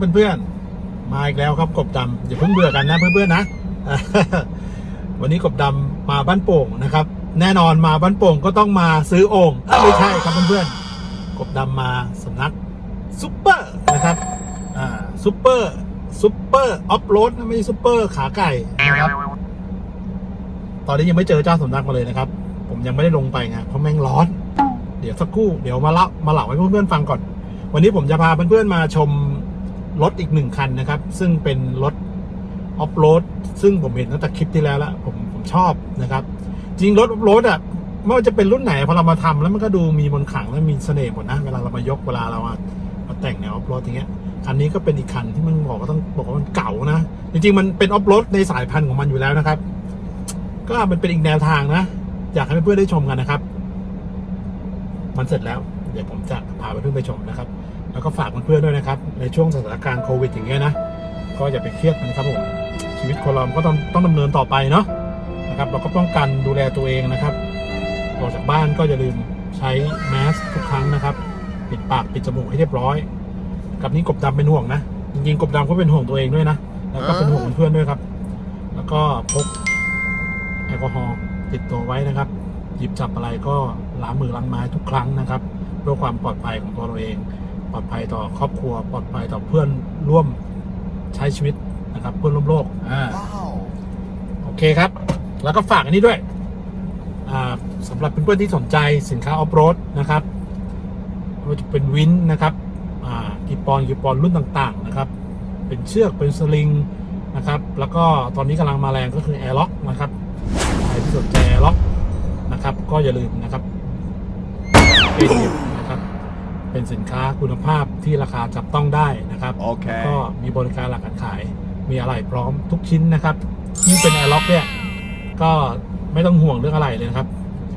วัสดีครับเพื่อนๆ มาอีกแล้วครับกบดำอย่าเพิ่งเบื่อกันนะเพื่อนๆนะ วันนี้กบดำมาบ้านโป่งนะครับ แน่นอนมาบ้านโป่งก็ต้องมาซื้อโอ่งเอ้ยไม่ใช่ครับเพื่อนๆ กบดำมาสำนักซุปเปอร์นะครับอ่าซุปเปอร์ซุปเปอร์ออฟโรดไม่ใช่ซุปเปอร์ขาไก่นะครับ ตอนนี้ยังไม่เจอเจ้าสำนักมาเลยนะครับ ผมยังไม่ได้ลงไปไงเพราะแม่งร้อน เดี๋ยวสักครู่เดี๋ยวมาเล่ามาเล่าให้เพื่อนๆฟังก่อนวันนี้ผมจะพาเพื่อนๆมาชม รถอีกหนึ่งคันนะครับ ซึ่งเป็นรถออฟโรดซึ่งผมเห็นตั้งแต่คลิปที่แล้วละผมผมชอบนะครับ จริงรถออฟโรดอะไม่ว่าจะเป็นรุ่นไหนพอเรามาทำแล้วมันก็ดูมีมนขังและมีเสน่ห์หมดนะเวลาเรามายกเวลาเรามามาแต่งแนวออฟโรดอย่างเงี้ยคันนี้ก็เป็นอีกคันที่มันบอกว่าต้องบอกว่ามันเก่านะ จริงๆมันเป็นออฟโรดในสายพันธุ์ของมันอยู่แล้วนะครับ ก็มันเป็นอีกแนวทางนะ อยากให้เพื่อนๆได้ชมกันนะครับ มันเสร็จแล้ว เดี๋ยวผมจะพาเพื่อนๆไปชมนะครับ แล้วก็ฝากเพื่อนๆด้วยนะครับ ในช่วงสถานการณ์โควิดอย่างเงี้ยนะก็อย่าไปเครียดมันครับผมชีวิตคนเราก็ต้องต้องดำเนินต่อไปเนาะนะครับเราก็ป้องกันดูแลตัวเองนะครับออกจากบ้านก็อย่าลืมใช้แมสทุกครั้งนะครับ ปิดปากปิดจมูกให้เรียบร้อย กับนี้กบดำเป็นห่วงนะจริงๆกบดำก็เป็นห่วงตัวเองด้วยนะแล้วก็เป็นห่วงเพื่อนด้วยครับ แล้วก็พกแอลกอฮอล์ติดตัวไว้นะครับ หยิบจับอะไรก็ล้างมือล้างไม้ทุกครั้งนะครับเพื่อความปลอดภัยของตัวเราเอง ปลอดภัยต่อครอบครัว ปลอดภัยต่อเพื่อนร่วมใช้ชีวิตนะครับ เพื่อนร่วมโลกอ่าโอเคครับ แล้วก็ฝากอันนี้ด้วยอ่าสำหรับเพื่อนๆที่สนใจสินค้าออฟโรดนะครับไม่ว่าจะเป็นวินนะครับอ่ากีปอนกีปอนรุ่นต่างๆนะครับ เป็นเชือกเป็นสลิงนะครับ แล้วก็ตอนนี้กำลังมาแรงก็คือแอร์ล็อกนะครับใครที่สนใจแอร์ล็อกนะครับ ก็อย่าลืมนะครับเป็นนะครับ เป็นสินค้าคุณภาพที่ราคาจับต้องได้นะครับ Okay. ก็มีบริการหลักการขาย มีอะไรพร้อมทุกชิ้นนะครับยิ่งเป็นแอร์ล็อกเนี่ยก็ไม่ต้องห่วงเรื่องอะไรเลยนะครับ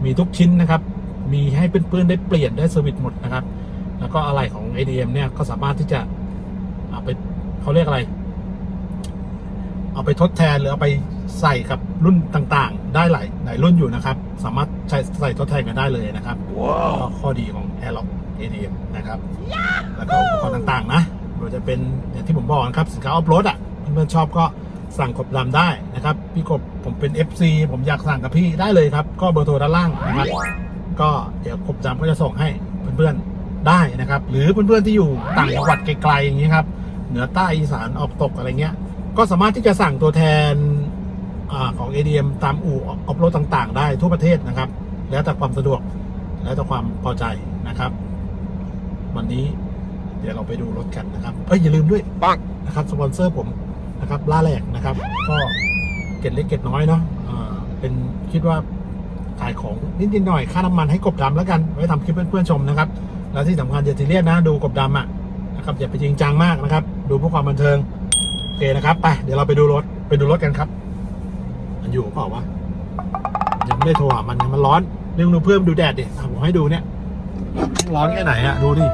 มีทุกชิ้นนะครับ มีให้เพื่อนๆได้เปลี่ยนได้เซอร์วิสหมดนะครับ แล้วก็อะไรของ ADM เนี่ยก็สามารถที่จะเอาไปเขาเรียกอะไร เอาไปทดแทนหรือเอาไปใส่กับรุ่นต่างๆ ได้หลายหลายรุ่นอยู่นะครับ สามารถใช้ใส่ทดแทนกันได้เลยนะครับก็ข้อดีของ Airlock ADM นะครับ แล้วก็อุปกรณ์ต่างๆนะไม่ว่าจะเป็นอย่างที่ผมบอกนะครับ สินค้าออฟโรดอะเพื่อนๆชอบก็สั่งกบดำได้นะครับ พี่กบผมเป็น FC ผมอยากสั่งกับพี่ได้เลยครับ ก็เบอร์โทรด้านล่างนะครับ ก็เดี๋ยวกบดำก็จะส่งให้เพื่อนๆได้นะครับ หรือเพื่อนๆที่อยู่ต่างจังหวัดไกลๆอย่างนี้ครับ เหนือใต้อีสานออกตกอะไรเงี้ย ก็สามารถที่จะสั่งตัวแทนอาของ ADM ตามอู่ออฟโรดต่างๆ ได้ทั่วประเทศนะครับ แล้วแต่ความสะดวกแล้วแต่ความพอใจนะครับ วันนี้เดี๋ยวเราไปดูรถกันนะครับเอ้ยอย่าลืมด้วยปังนะครับสปอนเซอร์ผมนะครับล่าแหลกนะครับ ก็เก็ดเล็กเก็ดน้อยเนาะอ่าเป็นคิดว่าขายของนิดๆหน่อยค่าน้ำมันให้กบดำแล้วกันไว้ทำคลิปเพื่อนๆชมนะครับ แล้วที่สำคัญอย่าทีเรียสนะ ดูกบดำอะนะครับอย่าไปจริงจังมากนะครับ ดูเพื่อความบันเทิงโอเคนะครับไปเดี๋ยวเราไปดูรถไปดูรถกันครับ มันอยู่เปล่าวะยังไม่ได้โทรหามันนะมันร้อนเรื่องดูเพื่อนดูแดดดิอะผมให้ดูเนี่ยร้อนแค่ไหนอะดูดิ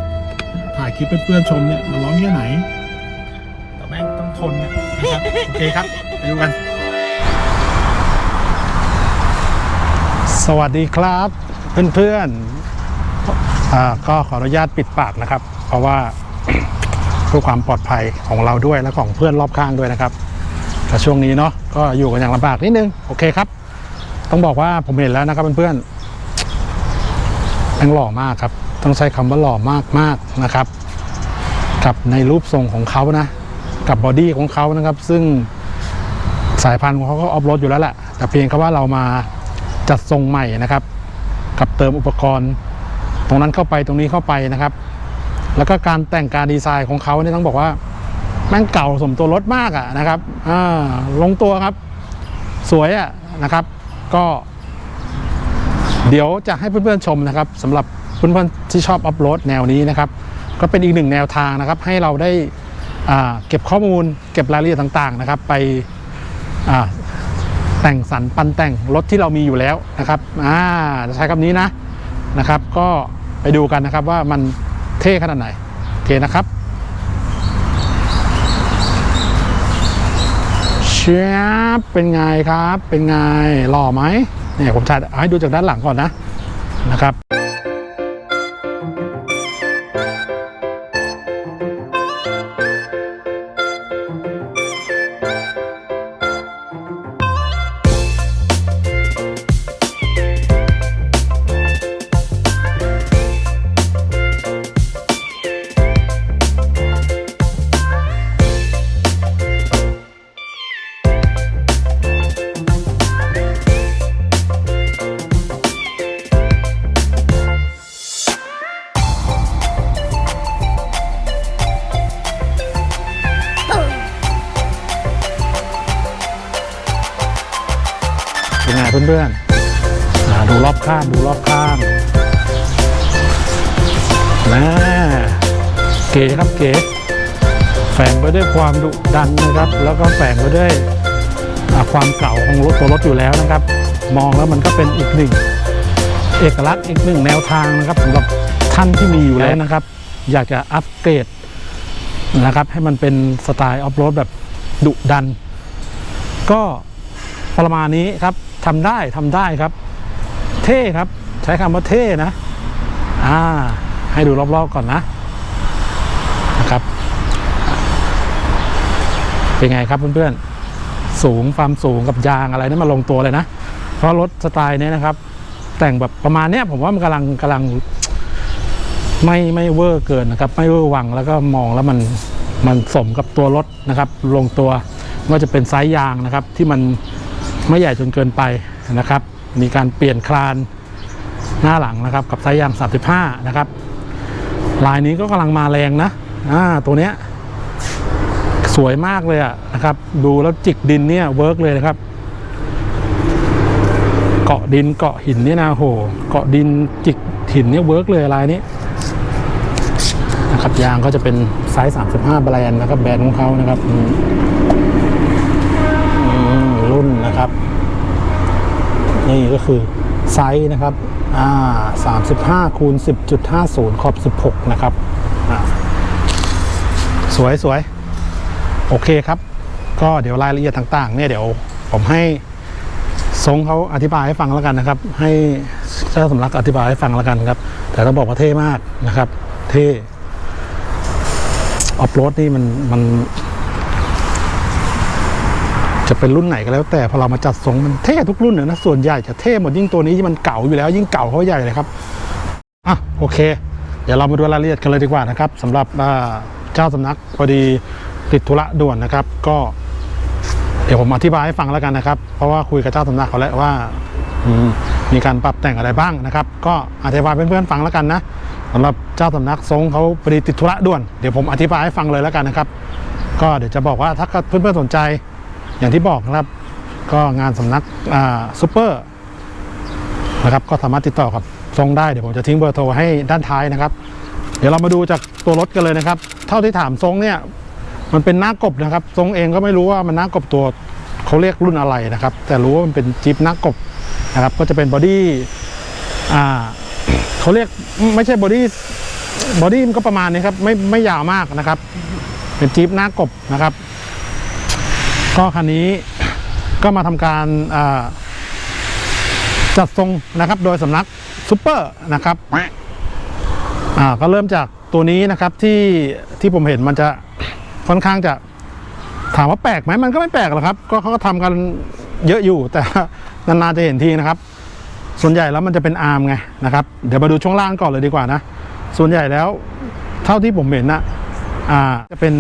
ถ่ายคลิปเพื่อนๆชมเนี่ยมันร้อนแค่ไหนแต่แม่งต้องทนเนี่ยนะครับโอเคครับไปดูกัน สวัสดีครับเพื่อนๆก็ขออนุญาตปิดปากนะครับ เพราะว่าเพื่อความปลอดภัยของเราด้วยและของเพื่อนรอบข้างด้วยนะครับแต่ช่วงนี้เนาะก็อยู่กันอย่างลำบากนิดนึงโอเคครับ ต้องบอกว่าผมเห็นแล้วนะครับเพื่อนๆแม่งหล่อมากครับ ต้องใช้คำว่าหล่อมากมากๆนะครับ กับในรูปทรงของเขานะ กับบอดี้ของเขานะครับ ซึ่งสายพันธุ์ของเขาก็ออฟโรดอยู่แล้วแหละแต่เพียงแค่ว่าเรามาจัดทรงใหม่นะครับ กับเติมอุปกรณ์ ตรงนั้นเข้าไปตรงนี้เข้าไปนะครับ แล้วก็การแต่งการดีไซน์ของเขาเนี่ยต้องบอกว่าแม่งเก่าสมตัวรถมากอะนะครับอ่าลงตัวครับ สวยอะนะครับ ก็ เดี๋ยวจะให้เพื่อนๆชมนะครับสำหรับ เพื่อนๆที่ชอบอัพโหลดแนวนี้นะครับก็เป็นอีกหนึ่งแนวทางนะครับ ให้เราได้เก็บข้อมูล เก็บรายละเอียดต่างๆนะครับ ไปแต่งสรรปันแต่งรถที่เรามีอยู่แล้วนะครับอ่าจะใช้คำนี้นะนะครับ ก็ไปดูกันนะครับว่ามันเท่ขนาดไหนโอเคนะครับเชียบเป็นไงครับ เป็นไงหล่อไหมเนี่ยผมถ่ายให้ดูจากด้านหลังก่อนนะนะครับ มองแล้วมันก็เป็นอีกหนึ่ง เอกลักษณ์อีกหนึ่งแนวทางนะครับสำหรับท่านที่มีอยู่แล้วนะครับ อยากจะอัปเกรดนะครับ ให้มันเป็นสไตล์ออฟโรดแบบดุดัน ก็ประมาณนี้ครับทำได้ทำได้ครับ เท่ครับ ใช้คำว่าเท่นะอ่าให้ดูรอบๆก่อนนะนะครับ เป็นไงครับเพื่อนๆสูงความสูงกับยางอะไรนี่นมาลงตัวเลยนะ เพราะรถสไตล์นี้นะครับ แต่งแบบประมาณเนี้ยผมว่ามันกำลังกำลังไม่ไม่เวอร์เกินนะครับ ไม่เวอร์วังแล้วก็มองแล้วมันมันสมกับตัวรถนะครับ ลงตัวไม่ว่าจะเป็นไซส์ยางนะครับ ที่มันไม่ใหญ่จนเกินไปนะครับ มีการเปลี่ยนคลานหน้าหลังนะครับ กับไซส์ยาง 35 นะครับ ลายนี้ก็กำลังมาแรงนะอ่าตัวเนี้ยสวยมากเลยอะนะครับ ดูแล้วจิกดินเนี่ยเวิร์กเลยนะครับ เกาะดินเกาะหินเนี่ยนะโห เกาะดินจิกหินเนี่ยเวิร์กเลยลายนี้นะครับยางก็จะเป็นไซส์35 แบรนด์นะครับแบรนด์ของเขานะครับรุ่นนะครับ นี่ก็คือไซส์นะครับอ่า35คูณ10.50ขอบ 16 นะครับสวยสวยโอเคครับ ก็เดี๋ยวรายละเอียดต่าง ๆ เนี่ยเดี๋ยวผมให้ ทรงเขาอธิบายให้ฟังแล้วกันนะครับ ให้เจ้าสำนักอธิบายให้ฟังแล้วกันครับ แต่ต้องบอกว่าเท่มากนะครับ เท่ออฟโรดนี่มันมัน จะเป็นรุ่นไหนก็แล้ว แต่พอเรามาจัดทรงมันเท่ทุกรุ่นเลยนะส่วนใหญ่จะเท่หมดยิ่งตัวนี้ที่มันเก่าอยู่แล้ว ยิ่งเก่าเขาใหญ่เลยครับอะโอเค เดี๋ยวเรามาดูรายละเอียดกันเลยดีกว่านะครับสำหรับเจ้าสำนักพอดีติดธุระด่วนนะครับ ก็ เดี๋ยวผมอธิบายให้ฟังแล้วกันนะครับ เพราะว่าคุยกับเจ้าสำนักเขาแล้วว่ามีการปรับแต่งอะไรบ้างนะครับ ก็อธิบายเพื่อนๆฟังแล้วกันนะสำหรับเจ้าสำนักทรงเขาพอดีติดธุระด่วนเดี๋ยวผมอธิบายให้ฟังเลยแล้วกันนะครับ ก็เดี๋ยวจะบอกว่าถ้าเพื่อนๆสนใจอย่างที่บอกนะครับ ก็งานสำนักซูเปอร์นะครับก็สามารถติดต่อกับทรงได้เดี๋ยวผมจะทิ้งเบอร์โทรให้ด้านท้ายนะครับ เดี๋ยวเรามาดูจากตัวรถกันเลยนะครับ เท่าที่ถามทรงเนี่ย มันเป็นหน้ากบนะครับ ทรงเองก็ไม่รู้ว่ามันหน้ากบตัวเขาเรียกรุ่นอะไรนะครับ แต่รู้ว่ามันเป็นจิ๊บหน้ากบนะครับ ก็จะเป็นบอดี้อ่าเขาเรียกไม่ใช่บอดี้บอดี้มันก็ประมาณนี้ครับ ไม่ไม่ยาวมากนะครับ เป็นจิ๊บหน้ากบนะครับ ก็คันนี้ก็มาทำการจัดทรงนะครับ โดยสำนักซูเปอร์นะครับก็เริ่มจากตัวนี้นะครับที่ที่ผมเห็นมันจะ ค่อนข้างจะถามว่าแปลกไหมมันก็ไม่แปลกหรอกครับ ก็เขาก็ทำกันเยอะอยู่แต่นานๆจะเห็นทีนะครับ ส่วนใหญ่แล้วมันจะเป็นอาร์มไงนะครับ เดี๋ยวมาดูช่วงล่างก่อนเลยดีกว่านะ ส่วนใหญ่แล้วเท่าที่ผมเห็นนะอ่าจะเป็น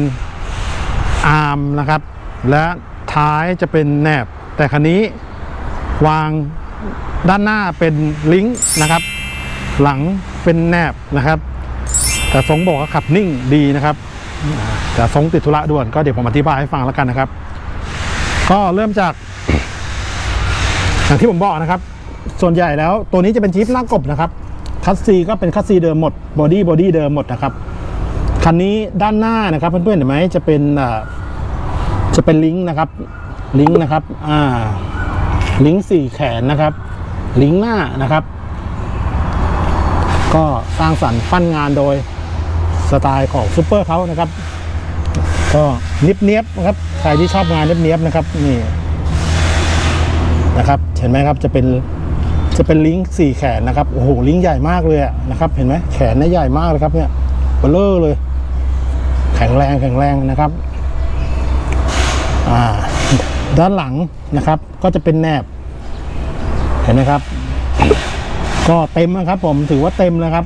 อาร์มนะครับ และท้ายจะเป็นแหนบ แต่คันนี้วางด้านหน้าเป็นลิงก์นะครับ หลังเป็นแหนบนะครับ แต่ทรงบอกว่าขับนิ่งดีนะครับ แต่ทรงติดธุระด่วนก็เดี๋ยวผมอธิบายให้ฟังแล้วกันนะครับ ก็เริ่มจาก อย่างที่ผมบอกนะครับ ส่วนใหญ่แล้วตัวนี้จะเป็นจี๊ปหน้ากบนะครับ คัสซีก็เป็นคัสซีเดิมหมดบอดี้บอดี้เดิมหมดนะครับคันนี้ด้านหน้านะครับเพื่อนๆเห็นไหมจะเป็นจะเป็นลิงก์นะครับลิงก์นะครับอ่าลิงก์สี่แขนนะครับ ลิงก์หน้านะครับ ก็สร้างสรรค์ปั้นงานโดย สไตล์ของซูเปอร์เขานะครับ ก็นิบเนียบๆนะครับ ใครที่ชอบงานนียบเนียบๆนะครับนี่นะครับ เห็นไหมครับจะเป็นจะเป็นลิงก์สี่แขนนะครับโอ้โหลิงก์ใหญ่มากเลยนะครับ เห็นไหมแขนนี่ใหญ่มากเลยครับเนี่ยเบลเลอร์เลย แข็งแรงแข็งแรงนะครับอ่าด้านหลังนะครับ ก็จะเป็นแนบ เห็นไหมครับ ก็เต็มนะครับผมถือว่าเต็มนะครับ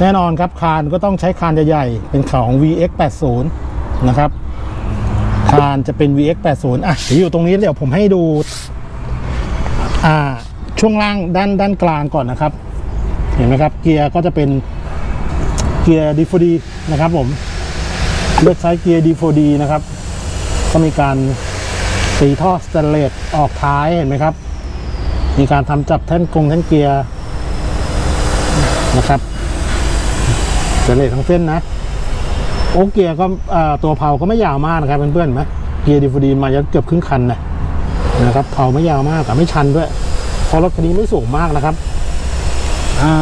แน่นอนครับคานก็ต้องใช้คานใหญ่ๆเป็นของ VX 80นะครับคานจะเป็น VX 80อะเดี๋ยวอยู่ตรงนี้เดี๋ยวผมให้ดูอ่าช่วงล่างด้านด้านกลางก่อนนะครับ เห็นไหมครับ เกียร์ก็จะเป็นเกียร์ D4D นะครับผมเลือกใช้เกียร์ D4D นะครับ ก็มีการตีท่อสแตนเลสออกท้ายเห็นไหมครับ มีการทำจับแท่นกงแท่นเกียร์นะครับ เสร็จเลยทั้งเส้นนะ โอ้เกียร์ก็อ่าตัวเผาก็ไม่ยาวมากนะครับเพื่อนๆเห็นไหมเกียร์ดีฟดีมายัเกือบครึ่งคันนะนะครับเผาไม่ยาวมากแต่ไม่ชันด้วยเพราะรถคันนี้ไม่สูงมากนะครับ อ่า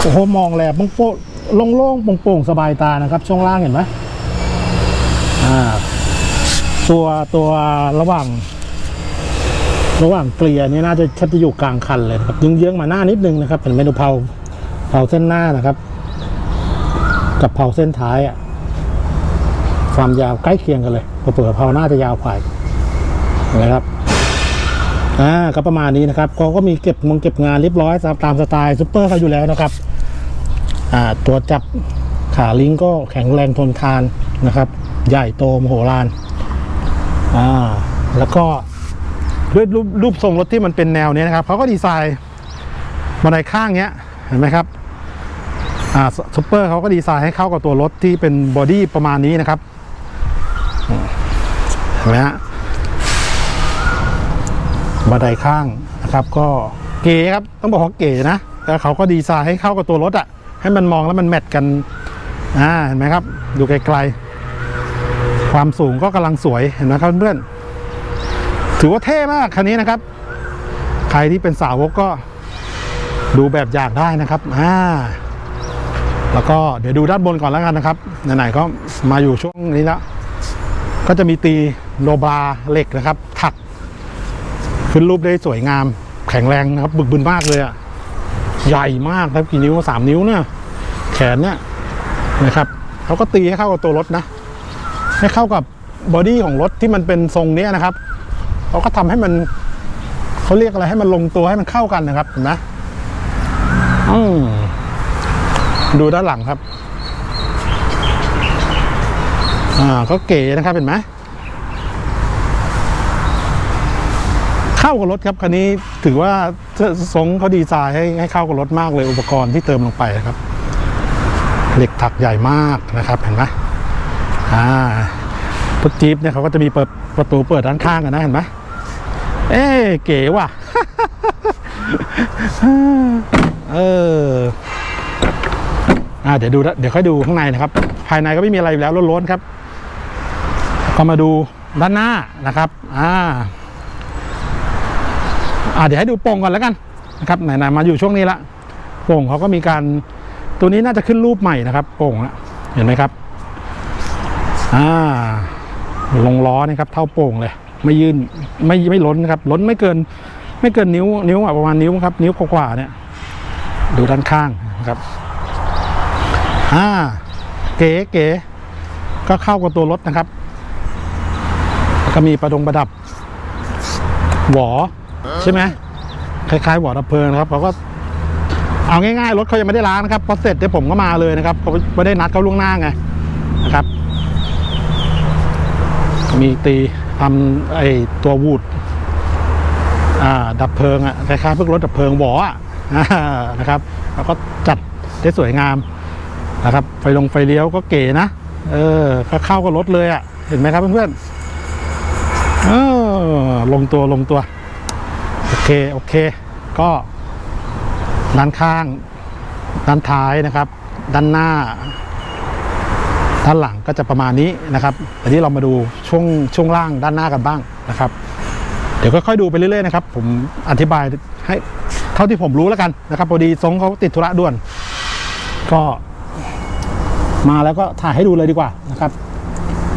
โอ้โหมองแลโป้งๆโล่งๆโปร่งๆสบายตานะครับ ช่วงล่างเห็นไหมอ่า ตัวตัวระหว่าง ระหว่างเกลียร์นี่น่าจะแทบจะอยู่กลางคันเลยนะครับเยื้องๆมาหน้านิดนึงนะครับเห็นไหมดูเผา เผาเส้นหน้านะครับ กับเผาเส้นท้ายอะความยาวใกล้เคียงกันเลยเผื่อๆเผาหน้าจะยาวกว่านะครับอ่าก็ประมาณนี้นะครับเขาก็มีเก็บมงเก็บงานเรียบร้อยตามสไตล์ซุปเปอร์เขาอยู่แล้วนะครับอ่าตัวจับขาลิงก์ก็แข็งแรงทนทานนะครับ ใหญ่โตมโหฬารอ่าแล้วก็ด้วยรูปรูปทรงรถที่มันเป็นแนวเนี้ยนะครับเขาก็ดีไซน์บันไดข้างเนี้ยเห็นไหมครับ ซุปเปอร์เขาก็ดีไซน์ให้เข้ากับตัวรถที่เป็นบอดี้ประมาณนี้นะครับเห็นไหมฮะบันไดข้างนะครับ ก็เก๋ครับต้องบอกว่าเก๋นะแล้วเขาก็ดีไซน์ให้เข้ากับตัวรถอะให้มันมองแล้วมันแมทกันอ่าเห็นไหมครับ ดูไกลๆ ความสูงก็กำลังสวยเห็นไหมครับเพื่อนๆถือว่าเท่มากคันนี้นะครับ ใครที่เป็นสาวกก็ดูแบบอย่างได้นะครับอ่า แล้วก็เดี๋ยวดูด้านบนก่อนแล้วกันนะครับไหนๆก็มาอยู่ช่วงนี้แล้วก็จะมีตีโลบาเหล็กนะครับ ถัก ขึ้นรูปได้สวยงาม แข็งแรงนะครับ บึกบึนมากเลยอะใหญ่มากครับกี่นิ้วสามนิ้วเนี่ยแขนเนี่ยนะครับเขาก็ตีให้เข้ากับตัวรถนะ ให้เข้ากับบอดี้ของรถที่มันเป็นทรงเนี้ยนะครับเขาก็ทำให้มันเขาเรียกอะไรให้มันลงตัวให้มันเข้ากันนะครับเห็นไหมอืม ดูด้านหลังครับ อ่าก็เก๋นะครับเห็นไหมเข้ากับรถครับคันนี้ถือว่าทรงเขาดีไซน์ให้ให้เข้ากับรถมากเลยอุปกรณ์ที่เติมลงไปนะครับ เหล็กถักใหญ่มากนะครับเห็นไหมอ่ารถจี๊ปเนี่ยเขาก็จะมีเปิดประตูเปิดด้านข้างกันนะเห็นไหมเอ๊เก๋ว่ะ เออ อ่าเดี๋ยวดูเดี๋ยวค่อยดูข้างในนะครับ ภายในก็ไม่มีอะไรอยู่แล้วล้นๆครับ ก็มาดูด้านหน้านะครับอ่าอ่าเดี๋ยวให้ดูโป่งก่อนแล้วกันนะครับไหนๆมาอยู่ช่วงนี้ละโป่งเขาก็มีการตัวนี้น่าจะขึ้นรูปใหม่นะครับโป่งนะเห็นไหมครับอ่าลงล้อนี่ครับ เท่าโป่งเลย ไม่ยื่นไม่ไม่ล้นนะครับ ล้นไม่เกิน ไม่เกินนิ้ว นิ้วประมาณนิ้วครับ นิ้วกว่าๆเนี่ยดูด้านข้างนะครับ อ่า เก๋เก๋ก็เข้ากับตัวรถนะครับ ก็มีประดงประดับ หวอ ใช่ไหมคล้ายๆหวอดับเพลิงนะครับเขาก็เอาง่ายๆ รถเขายังไม่ได้ล้างนะครับพอเสร็จเดี๋ยวผมก็มาเลยนะครับเขาไม่ได้นัดเขาล่วงหน้าไงนะครับ มีตีทำไอตัววูดอ่าดับเพลิงอะคล้ายๆพวกรถดับเพลิงหวออะนะครับ แล้วก็จัดได้สวยงาม นะครับ ไฟลงไฟเลี้ยวก็เก๋นะ เออเข้ากับรถเลยอะ่ะ เห็นไหมครับเพื่อนๆเออลงตัวลงตัว โอเค โอเค ก็ด้านข้าง ด้านท้ายนะครับ ด้านหน้า ด้านหลังก็จะประมาณนี้นะครับแต่ที่เรามาดูช่วงช่วงล่างด้านหน้ากันบ้างนะครับ เดี๋ยวค่อยๆดูไปเรื่อยๆนะครับ ผมอธิบายให้เท่าที่ผมรู้แล้วกันนะครับพอดีทรงเขาติดธุระด่วน ก็ มาแล้วก็ถ่ายให้ดูเลยดีกว่านะครับ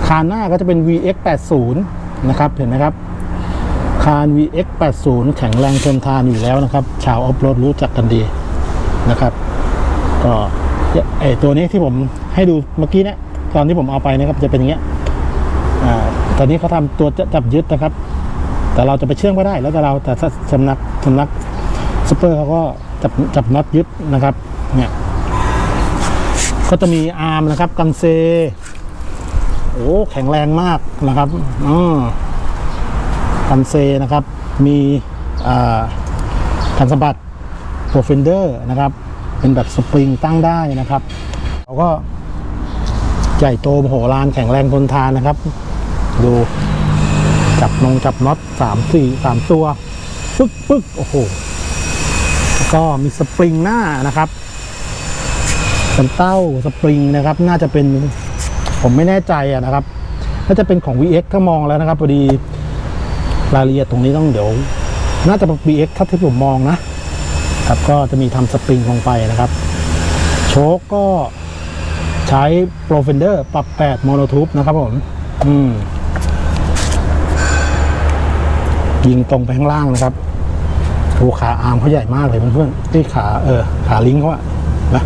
คานหน้าก็จะเป็น VX 80นะครับเห็นไหมครับคาน VX 80แข็งแรงทนทานอยู่แล้วนะครับ ชาวออฟโรดรู้จักกันดีนะครับ ก็ไอตัวนี้ที่ผมให้ดูเมื่อกี้เนี่ยตอนที่ผมเอาไปนะครับจะเป็นอย่างเงี้ยอ่าตอนนี้เขาทำตัวจับยึดนะครับ แต่เราจะไปเชื่อมก็ได้แล้วแต่เราแต่สำนักสำนักซูเปอร์เขาก็จับจับน็อตยึดนะครับเนี่ย ก็จะมีอาร์มนะครับ กันเซ โอ้แข็งแรงมากนะครับอืมกันเซนะครับ มีอ่ากันสะบัดโปรเฟนเดอร์นะครับ เป็นแบบสปริงตั้งได้นะครับเขาก็ใหญ่โตมโหฬารแข็งแรงทนทานนะครับ ดูจจับนงจับน็อตสามสี่สามตัวปึ๊กปึ๊กโอ้โหแล้วก็มีสปริงหน้านะครับ เป็นเต้าสปริงนะครับ น่าจะเป็นผมไม่แน่ใจอะนะครับน่าจะเป็นของ VX ถ้ามองแล้วนะครับพอดีรายละเอียดตรงนี้ต้องเดี๋ยว น่าจะเป็น VX ถ้าที่ผมมองนะครับก็จะมีทำสปริงลงไปนะครับ โชคก็ใช้ Pro Fender ปรับ8 Mono Tube นะครับผมอืมยิงตรงไปข้างล่างนะครับดูขาอาร์มเขาใหญ่มากเลยเพื่อนๆที่ขาเออขาลิงก์เขาอะนะ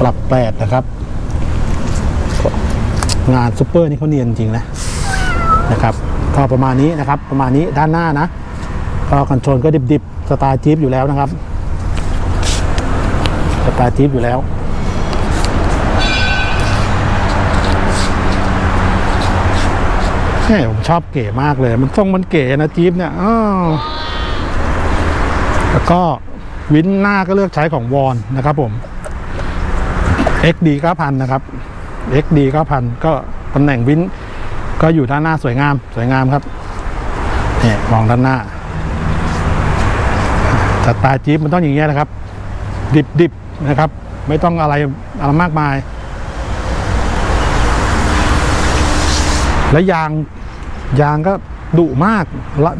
ปรับแปดนะครับ งานซูเปอร์นี่เขาเนียนจริงนะนะครับก็ประมาณนี้นะครับ ประมาณนี้ด้านหน้านะก็คอนโทรลก็ดิบๆสไตล์จี๊ปอยู่แล้วนะครับสไตล์จี๊ปอยู่แล้วแหมผมชอบเก๋มากเลย มันทรงมันเก๋นะจี๊ปเนี่ยอ้าวแล้วก็วินหน้าก็เลือกใช้ของวอนนะครับผม XD 9,000นะครับ XD 9,000ก็ตำแหน่งวินก็อยู่ด้านหน้าสวยงามสวยงามครับเนี่ยมองด้านหน้าแต่ตาจี๊ปมันต้องอย่างเงี้ยนะครับ ดิบๆนะครับ ไม่ต้องอะไรอะไรมากมาย และยางยางก็ดุมาก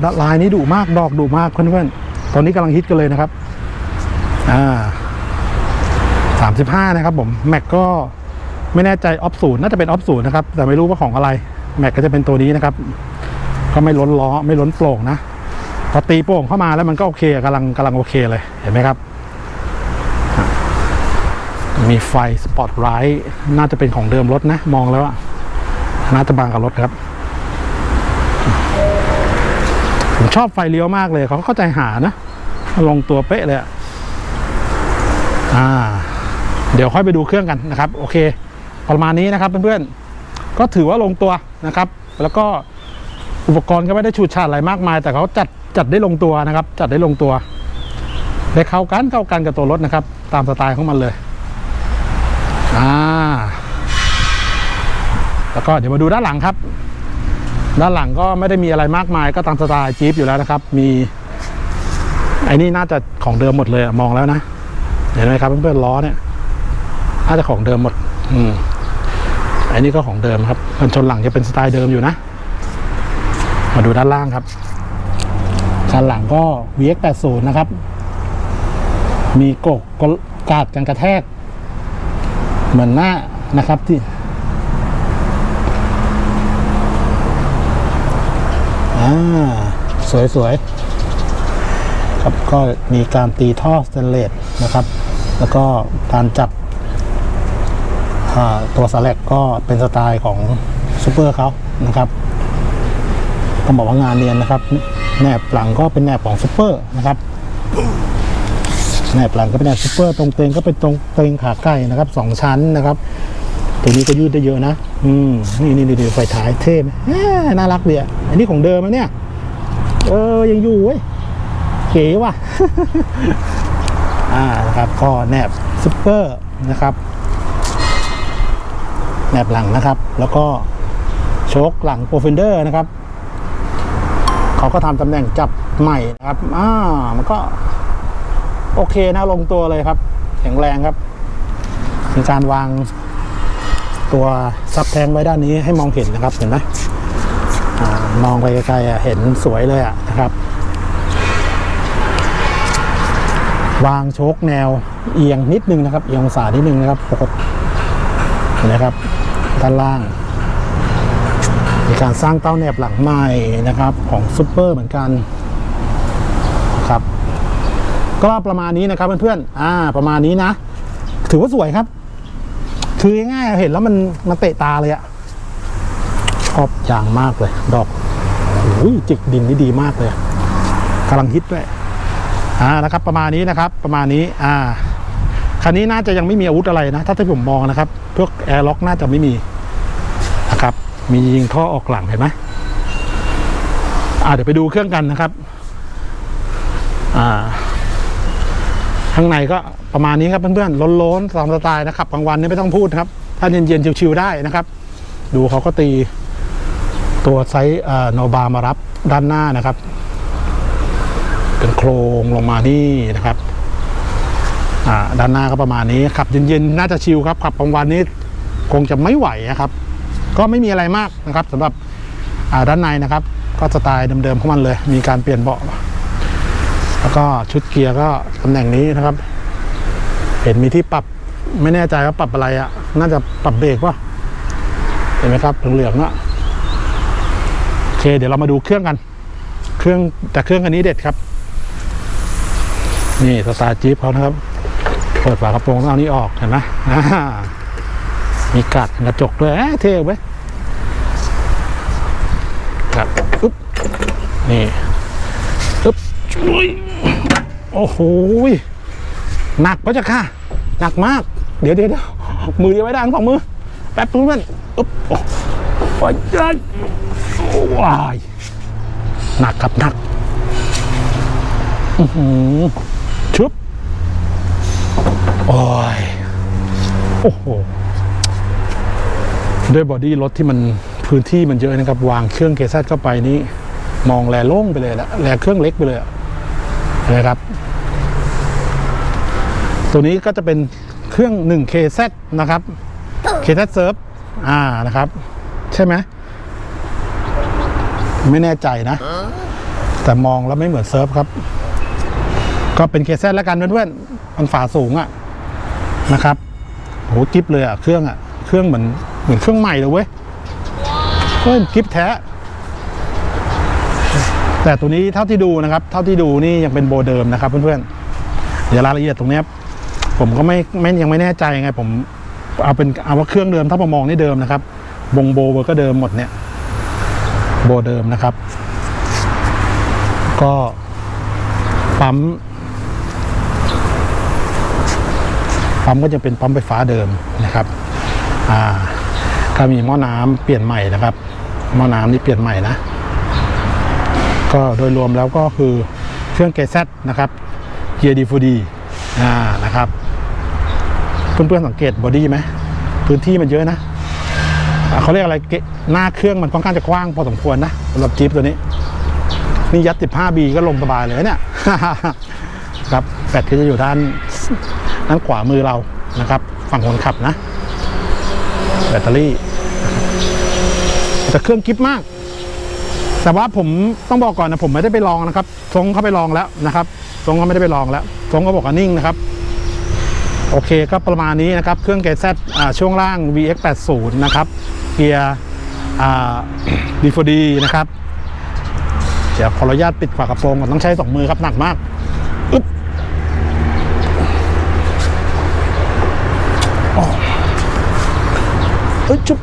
ลลายนี้ดุมากดอกดุมากเพื่อนๆตอนนี้กำลังฮิตกันเลยนะครับ อ่า สามสิบห้านะครับผมแม็กก็ไม่แน่ใจออฟศูนย์น่าจะเป็นออฟศูนย์นะครับ แต่ไม่รู้ว่าของอะไร แม็กก็จะเป็นตัวนี้นะครับ ก็ไม่ล้นล้อไม่ล้นโปร่งนะ พอตีโป่งเข้ามาแล้วมันก็โอเคกำลังกำลังโอเคเลยเห็นไหมครับ มีไฟสปอตไลท์น่าจะเป็นของเดิมรถนะ มองแล้วอะน่าจะบางกับรถครับผมชอบไฟเลี้ยวมากเลยเขาเข้าใจหานะ ลงตัวเป๊ะเลยอ่า เดี๋ยวค่อยไปดูเครื่องกันนะครับ โอเค ประมาณนี้นะครับเพื่อนๆ ก็ถือว่าลงตัวนะครับ แล้วก็อุปกรณ์ก็ไม่ได้ฉูดฉาดอะไรมากมาย แต่เขาจัดจัดได้ลงตัวนะครับ จัดได้ลงตัวได้เข้ากันเข้ากันกับตัวรถนะครับ ตามสไตล์ของมันเลยอ่าแล้วก็เดี๋ยวมาดูด้านหลังครับ ด้านหลังก็ไม่ได้มีอะไรมากมาย ก็ตามสไตล์จี๊ปอยู่แล้วนะครับ มีไอ้นี่น่าจะของเดิมหมดเลยมองแล้วนะ เห็นไหมครับเพื่อนๆล้อเนี่ย น่าจะของเดิมหมด อืมอันนี้ก็ของเดิมครับกันชนหลังจะเป็นสไตล์เดิมอยู่นะ มาดูด้านล่างครับด้านหลังก็ VX80 นะครับ มีกกกกาดกันกระแทก เหมือนหน้านะครับที่อ่าสวยๆ ครับก็มีการตีท่อสแตนเลสนะครับ แล้วก็การจับ ตัวสแลกก็เป็นสไตล์ของซูเปอร์เขานะครับต้องบอกว่างานเรียนนะครับแหนบหลังก็เป็นแหนบของซูเปอร์นะครับแหนบหลังก็เป็นแหนบซูเปอร์ตรงเตงก็เป็นตรงเตงขาไก่นะครับสองชั้นนะครับตัวนี้ก็ยืดได้เยอะนะ อืมนี่นี่นี่ไฟท้ายเท่ไหมน่ารักเดีอะอันนี้ของเดิมนะเนี่ย เออยังอยู่เว้ยเก๋ว่ะ อ่านะครับก็แนบซุปเปอร์นะครับ แนบหลังนะครับ แล้วก็โชคหลังโปรเฟนเดอร์นะครับ เขาก็ทำตำแหน่งจับใหม่นะครับอ่ามันก็โอเคนะลงตัวเลยครับ แข็งแรงครับมีการวางตัวซับแทงไว้ด้านนี้ให้มองเห็นนะครับเห็นไหมอ่ามองไปไกลๆอะเห็นสวยเลยอะนะครับ วางโชคแนวเอียงนิดนึงนะครับ เอียงองศานิดนึงนะครับปกติเห็นไหมครับ ด้านล่าง มีการสร้างเต้าแนบหลังใหม่นะครับของซูเปอร์เหมือนกันครับ ก็ประมาณนี้นะครับเพื่อนๆอ่า ประมาณนี้นะ ถือว่าสวยครับ คือง่ายเห็นแล้วมันมันเตะตาเลยอะชอบอย่างมากเลย ดอกโอ้ยจิกดินนี่ดีมากเลยกำลังฮิตด้วยอ่านะครับ ประมาณนี้นะครับ ประมาณนี้ อ่าคันนี้น่าจะยังไม่มีอาวุธอะไรนะ ถ้าที่ผมมองนะครับ พวกแอร์ล็อกน่าจะไม่มี นะครับ มียิงท่อออกหลังเห็นไหมอ่าเดี๋ยวไปดูเครื่องกันนะครับ อ่าข้างในก็ประมาณนี้ครับเพื่อนๆล้นๆตามสไตล์นะครับกลางวันนี่ไม่ต้องพูดครับ ถ้าเย็นๆชิวๆได้นะครับ ดูเขาก็ตีตัวไซส์โนบามารับด้านหน้านะครับ เป็นโครงลงมานี่นะครับอ่าด้านหน้าก็ประมาณนี้ขับเย็นๆน่าจะชิลครับขับกลางวันนี้คงจะไม่ไหวนะครับ ก็ไม่มีอะไรมากนะครับสำหรับด้านในนะครับ ก็สไตล์เดิมๆของมันเลย มีการเปลี่ยนเบาะแล้วก็ชุดเกียร์ก็ตำแหน่งนี้นะครับ เห็นมีที่ปรับไม่แน่ใจว่าปรับอะไรอะ่ะ น่าจะปรับเบรกวะเห็นไหมครับเหลืองๆนะโอเค เดี๋ยวเรามาดูเครื่องกัน เครื่องแต่เครื่องอันนี้เด็ดครับ นี่สไตล์จี๊ปเขานะครับ เปิดฝากระโปรงต้องเอานี้ออกเห็นไหมอ่า มีกัดกระจกด้วยเอ๊ะเท่เว้ยกัดอุ๊บนี่อึ๊บอุ้ยโอ้โหหนักปะจ๊ะค่ะหนักมาก เดี๋ยวเดี๋ยวเดี๋ยวมือเดียวไว้ด้านสองมือ แป๊บเพื่อนอุ๊บโอ้โอ้ยเอ้ยโอ้วายหนักครับหนักอือหือชุบโอ้ยโอ้โห ด้วยบอดี้รถที่มันพื้นที่มันเยอะนะครับ วางเครื่องเกซัเข้าไปนี้ มองแลโล่งไปเลยละแลเครื่องเล็กไปเลยนะครับ ตัวนี้ก็จะเป็นเครื่อง 1KZ นะครับ KZ Surf อ่านะครับ ใช่ไหมไม่แน่ใจนะ แต่มองแล้วไม่เหมือนเซิร์ฟครับ ก็เป็น KZ แล้วกันเพื่อนๆมันฝาสูงอะนะครับโหกิฟเลยอะเครื่องอะเค รื่อง เหมือนเหมือนเครื่องใหม่เลยเว้ยเฮ้ยกิฟแท้ แต่ตัวนี้เท่าที่ดูนะครับ เท่าที่ดูนี่ยังเป็นโบเดิมนะครับ เพื่อนๆเดี๋ยวรายละเอียดตรงเนี้ยผมก็ไม่ไม่ยังไม่แน่ใจไงผมเอาเป็นเอาว่าเครื่องเดิมถ้ามามองนี่เดิมนะครับบงโบเบอร์ก็เดิมหมดเนี่ย โบเดิมนะครับ ก็ปั๊มปั๊มก็จะเป็นปั๊มไฟฟ้าเดิมนะครับ อ่าก็มีหม้อน้ำเปลี่ยนใหม่นะครับหม้อน้ำนี่เปลี่ยนใหม่นะ ก็โดยรวมแล้วก็คือเครื่องเกซนะครับเกียร์ดีฟูดีอ่านะครับเพื่อนๆสังเกตบอดี้ไหมพื้นที่มันเยอะนะเขาเรียกอะไรเกหน้าเครื่องมันค่อนข้างจะกว้างพอสมควรนะสำหรับจี๊ปตัวนี้ นี่ยัด 15B ก็ลงสบายเลยเนี่ยครับแบตก็จะอยู่ด้านด้านขวามือเรานะครับ ฝั่งคนขับนะ แบตเตอรี่ แต่เครื่องกิ๊บมาก แต่ว่าผมต้องบอกก่อนนะผมไม่ได้ไปลองนะครับทรงเขาไปลองแล้วนะครับทรงเขาไม่ได้ไปลองแล้วทรงเขาบอกว่านิ่งนะครับ โอเคก็ประมาณนี้นะครับ เครื่องเกซอ่าช่วงล่าง VX80 นะครับเกียร์ดีโฟดีนะครับ เดี๋ยวขออนุญาตปิดฝากระโปรงก่อนต้องใช้สองมือครับหนักมากอึ๊บอ๋อ เอ้ยจุ๊บ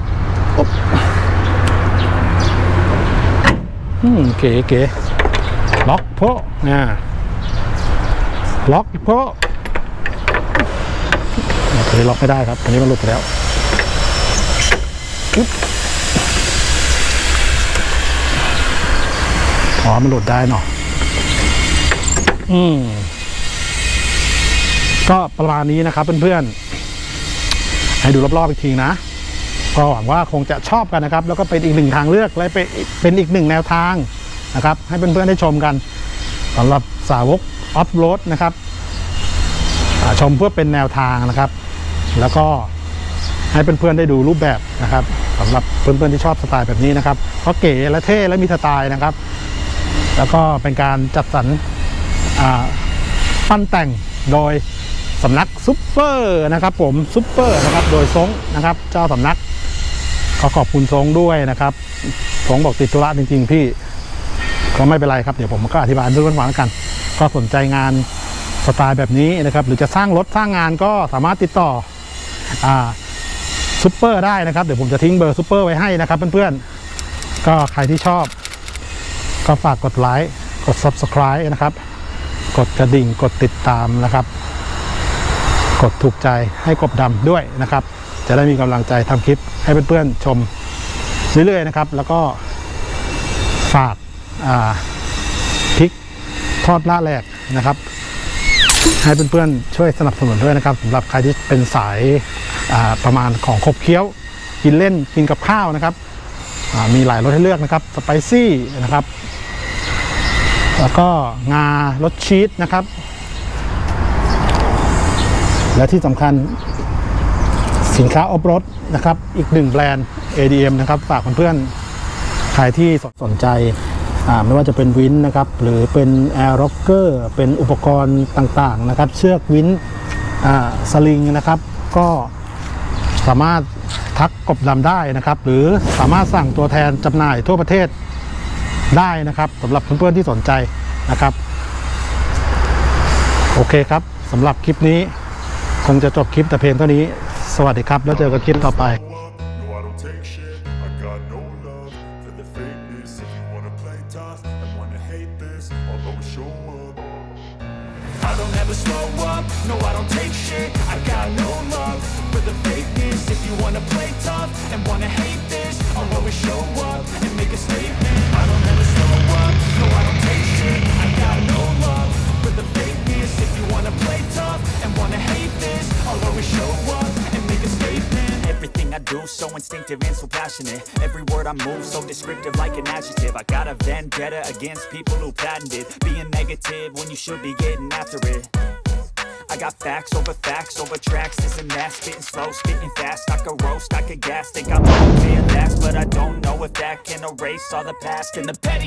อบอืมเก๋เก๋ล็อกโพะอ่าล็อกโพะเนี่ยตัวนี้ล็อกไม่ได้ครับตัวนี้มันหลุดไปแล้วอึ๊บอ๋อมันหลุดได้เนาะอืมก็ประมาณนี้นะครับเพื่อนๆให้ดูรอบๆอีกทีนะ ก็หวังว่าคงจะชอบกันนะครับ แล้วก็เป็นอีกหนึ่งทางเลือกและเป็นอีกหนึ่งแนวทางนะครับ ให้เพื่อนๆได้ชมกันสำหรับสาวกออฟโรดนะครับชมเพื่อเป็นแนวทางนะครับ แล้วก็ให้เพื่อนๆได้ดูรูปแบบนะครับสำหรับเพื่อนๆที่ชอบสไตล์แบบนี้นะครับเพราะเก๋และเท่และมีสไตล์นะครับ แล้วก็เป็นการจัดสรรปั้นแต่งโดยสำนักซุปเปอร์นะครับผมซุปเปอร์นะครับโดยทรงนะครับเจ้าสำนัก ขอขอบคุณทรงด้วยนะครับทรงบอกติดธุระจริง ๆ พี่ก็ไม่เป็นไรครับเดี๋ยวผมก็อธิบายด้วยกันฟังแล้วกัน ก็สนใจงานสไตล์แบบนี้นะครับ หรือจะสร้างรถสร้างงานก็สามารถติดต่ออ่าซุปเปอร์ได้นะครับ เดี๋ยวผมจะทิ้งเบอร์ซุปเปอร์ไว้ให้นะครับเพื่อนๆก็ใครที่ชอบ ก็ฝากกดไลค์กด Subscribe นะครับ กดกระดิ่งกดติดตามนะครับ กดถูกใจให้กบดำด้วยนะครับ จะได้มีกำลังใจทำคลิปให้เพื่อนๆชมเรื่อยๆนะครับ แล้วก็ฝากาพริกทอดละแหลกนะครับ ให้เพื่อนๆช่วยสนับสนุนด้วยนะครับสำหรับใครที่เป็นสายาประมาณของขบเคี้ยว กินเล่นกินกับข้าวนะครับมีหลายรสให้เลือกนะครับสไปซี่นะครับ แล้วก็งารสชีสนะครับ และที่สำคัญ สินค้าอบรถนะครับ อีกหนึ่งแบรนด์ ADM นะครับ ฝากเพื่อนๆใครที่สนใจไม่ว่าจะเป็นวินนะครับ หรือเป็นแอร์ร็อกเกอร์เป็นอุปกรณ์ต่างๆนะครับ เชือกวินสลิงนะครับ ก็สามารถทักกบดำได้นะครับ หรือสามารถสั่งตัวแทนจำหน่ายทั่วประเทศได้นะครับสำหรับเพื่อนๆที่สนใจนะครับ โอเคครับสำหรับคลิปนี้ คงจะจบคลิปแต่เพียงเท่านี้ วัสดีครับ แล้วเจอกันคลิปต่อไป vendetta against people who patented Being negative when you should be getting after it I got facts over facts over tracks, this and that, spitting slow, spitting fast. I could roast, I could gas, think I'm at last, but I don't know if that can erase all the past and the petty